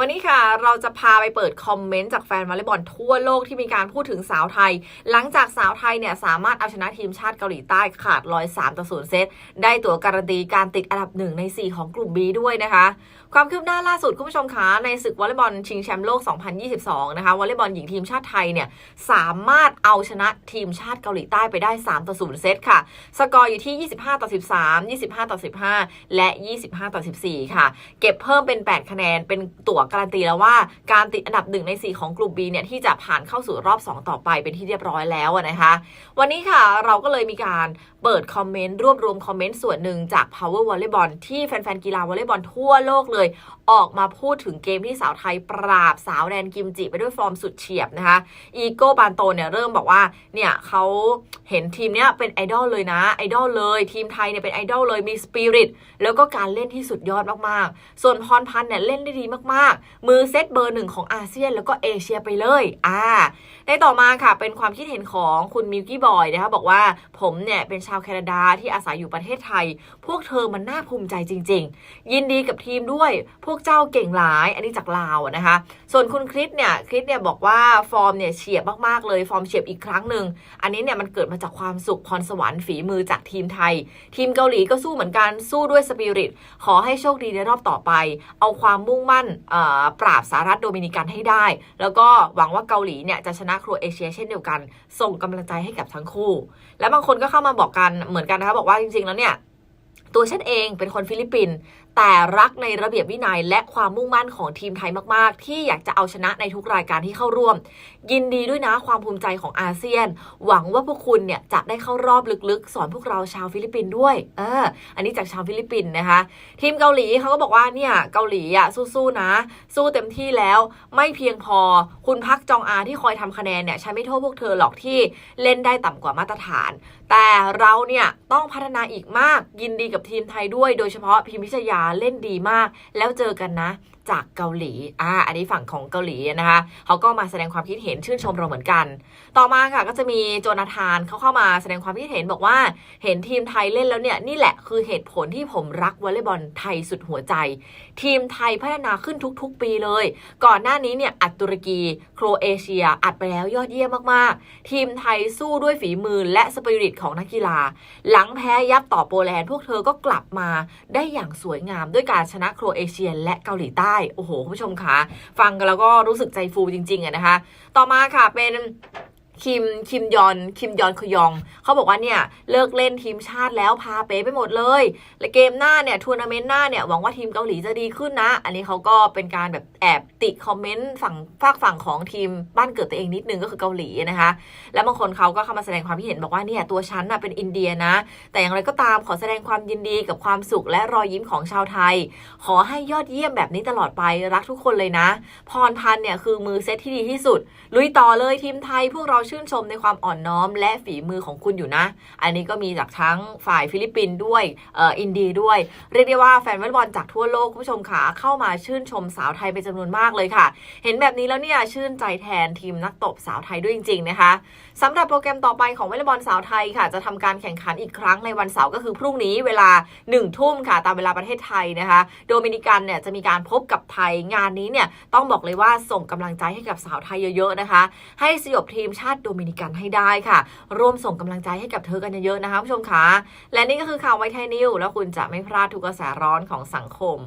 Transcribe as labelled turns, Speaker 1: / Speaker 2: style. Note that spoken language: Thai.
Speaker 1: วันนี้ค่ะเราจะพาไปเปิดคอมเมนต์จากแฟนวอลเลย์บอลทั่วโลกที่มีการพูดถึงสาวไทย หลังจากสาวไทยเนี่ยสามารถเอาชนะทีมชาติเกาหลีใต้ขาดลอย3ต่อ0เซต ได้ตั๋วการันตีการติดอันดับ1ใน 4 ของกลุ่ม B ด้วยนะคะ ความคืบหน้าล่าสุดคุณผู้ชมคะในศึกวอลเลย์บอลชิงแชมป์โลก 2022 นะคะวอลเลย์บอลหญิงทีมชาติไทยเนี่ยสามารถเอาชนะทีมชาติเกาหลีใต้ไปได้3ต่อ0เซตค่ะ สกอร์อยู่ที่ 25 ต่อ 13 25 ต่อ 15 และ 25 ต่อ 14 ค่ะ เก็บเพิ่มเป็น 8 คะแนนเป็นตั๋วการันตีแล้วว่าการติดอันดับ1ใน 4 ของกลุ่ม B เนี่ยที่จะผ่านเข้าสู่รอบ 2 ต่อไปเป็นที่เรียบร้อยแล้วนะคะ วันนี้ค่ะเราก็เลยมีการเปิดคอมเมนต์รวบรวมคอมเมนต์ส่วนหนึ่งจาก Power Volleyball ที่แฟนๆกีฬาวอลเลย์บอลทั่วโลกเลย ออกมาพูดถึงเกมที่สาวไทยปราบสาวแดนกิมจิไปด้วยฟอร์มสุดเฉียบนะคะอีโก้บานโตเนี่ยเริ่มบอกว่าเนี่ยเขาเห็นทีมเนี้ยเป็นไอดอลเลยนะไอดอลเลยทีมไทยเนี่ยเป็นไอดอลเลยมีสปิริตแล้วก็การเล่นที่สุดยอดมากๆ ส่วนพรพันธ์เนี่ยเล่นได้ดีมากๆมือเซตเบอร์หนึ่งของอาเซียนแล้วก็เอเชียไปเลยอ่าในต่อมาค่ะเป็นความคิดเห็นของคุณมิวกี้บอยนะคะบอกว่าผมเนี่ยเป็นชาวแคนาดาที่อาศัยอยู่ประเทศไทย พวกเธอมันน่าภูมิใจจริง ๆ ยินดีกับทีมด้วยพวกเจ้าเก่งหลาย อันนี้จากลาวนะคะ ส่วนคุณคริสเนี่ยคริสเนี่ยบอกว่าฟอร์มเนี่ยเฉียบมากๆเลยฟอร์มเฉียบอีกครั้งหนึ่งอันนี้เนี่ยมันเกิดมาจากความสุขพรสวรรค์ฝีมือจากทีมไทย ทีมเกาหลีก็สู้เหมือนกันสู้ด้วยสปิริตขอให้โชคดีในรอบต่อไป เอาความมุ่งมั่นเอ่อปราบสหรัฐโดมินิกันให้ได้ แล้วก็หวังว่าเกาหลีเนี่ยจะชนะครัวเอเชียเช่นเดียวกัน ส่งกำลังใจให้กับทั้งคู่ และบางคนก็เข้ามาบอกกันเหมือนกันนะคะบอกว่าจริงๆแล้วเนี่ยตัวฉันเองเป็นคนฟิลิปปินส์ แต่รักในระเบียบวินัย และความมุ่งมั่นของทีมไทยมาก ๆ ที่อยากจะเอาชนะในทุกรายการที่เข้าร่วม ยินดีด้วยนะความภูมิใจของอาเซียน หวังว่าพวกคุณเนี่ยจะได้เข้ารอบลึกๆ สอนพวกเราชาวฟิลิปปินส์ด้วย เออ อันนี้จากชาวฟิลิปปินส์นะคะ ทีมเกาหลีเขาก็บอกว่าเนี่ยเกาหลีอะสู้ๆนะ สู้เต็มที่แล้ว ไม่เพียงพอคุณพักจองอาที่คอยทำคะแนนเนี่ยฉันไม่โทษพวกเธอหรอกที่เล่นได้ต่ำกว่ามาตรฐาน แต่เราเนี่ยต้องพัฒนาอีกมากยินดีกับทีมไทยด้วย โดยเฉพาะพิมพิชยาเล่นดีมาก แล้วเจอกันนะ จากเกาหลีอ่าอันนี้ฝั่งของเกาหลีนะคะเขาก็มาแสดงความคิดเห็นชื่นชมเราเหมือนกัน ต่อมาค่ะก็จะมีโจนาธานเขาเข้ามาแสดงความคิดเห็นบอกว่า เห็นทีมไทยเล่นแล้วเนี่ยนี่แหละคือเหตุผลที่ผมรักวอลเลย์บอลไทยสุดหัวใจ ทีมไทยพัฒนาขึ้นทุก ๆ ปีเลย ก่อนหน้านี้เนี่ยอัดตุรกีโครเอเชียอัดไปแล้วยอดเยี่ยมมากๆ ทีมไทยสู้ด้วยฝีมือและสปิริตของนักกีฬา หลังแพ้ยับต่อโปแลนด์พวกเธอก็กลับมาได้อย่างสวยงามด้วยการชนะโครเอเชียและเกาหลีใต้ โอ้โห คุณผู้ชมคะ ฟังกันแล้วก็รู้สึกใจฟูจริงๆอะนะคะ ต่อมาค่ะเป็น คิมคิมยอนคิมยอนคยอง เขาบอกว่าเนี่ยเลิกเล่นทีมชาติแล้วพาเป๊ไปหมดเลย และเกมหน้าเนี่ยทัวร์นาเมนต์หน้าเนี่ยหวังว่าทีมเกาหลีจะดีขึ้นนะ อันนี้เขาก็เป็นการแบบแอบติคอมเมนต์ฝั่งฝากฝั่งของทีมบ้านเกิดตัวเองนิดนึงก็คือเกาหลีนะคะ แล้วบางคนเขาก็เข้ามาแสดงความคิดเห็นบอกว่าเนี่ยตัวฉันน่ะเป็นอินเดียนะ แต่อย่างไรก็ตามขอแสดงความยินดีกับความสุขและรอยยิ้มของชาวไทย ขอให้ยอดเยี่ยมแบบนี้ตลอดไปรักทุกคนเลยนะ พรพันเนี่ยคือมือเซตที่ดีที่สุดลุยต่อเลยทีมไทยพวกเราชื่นชมในความอ่อนน้อม และฝีมือของคุณอยู่นะ อันนี้ก็มีจากทั้งฝ่ายฟิลิปปินส์ด้วยออินเดียด้วย เรียกได้ว่าแฟนวอลบอลจากทั่วโลกคุณผู้ชมขาเข้ามาชื่นชมสาวไทยเป็นจำนวนมากเลยค่ะ เห็นแบบนี้แล้วเนี่ยชื่นใจแทนทีมนักตบสาวไทยด้วยจริง ๆ นะคะสำหรับโปรแกรมต่อไปของวอลเลย์บอลสาวไทยค่ะ จะทำการแข่งขันอีกครั้งในวันเสาร์ก็คือพรุ่งนี้เวลา1ทุ่มค่ะ ตามเวลาประเทศไทยนะคะ โดมินิกันเนี่ยจะมีการพบกับไทยงานนี้เนี่ยต้องบอกเลยว่าส่งกำลังใจให้กับสาวไทยเยอะๆนะคะ ให้สยบทีมชาติโดมินิกันให้ได้ค่ะ ร่วมส่งกำลังใจให้กับเธอกันเยอะๆนะคะผู้ชมคะและนี่ก็คือข่าวไวไทยนิวแล้วคุณจะไม่พลาดทุกกระแสร้อนของสังคม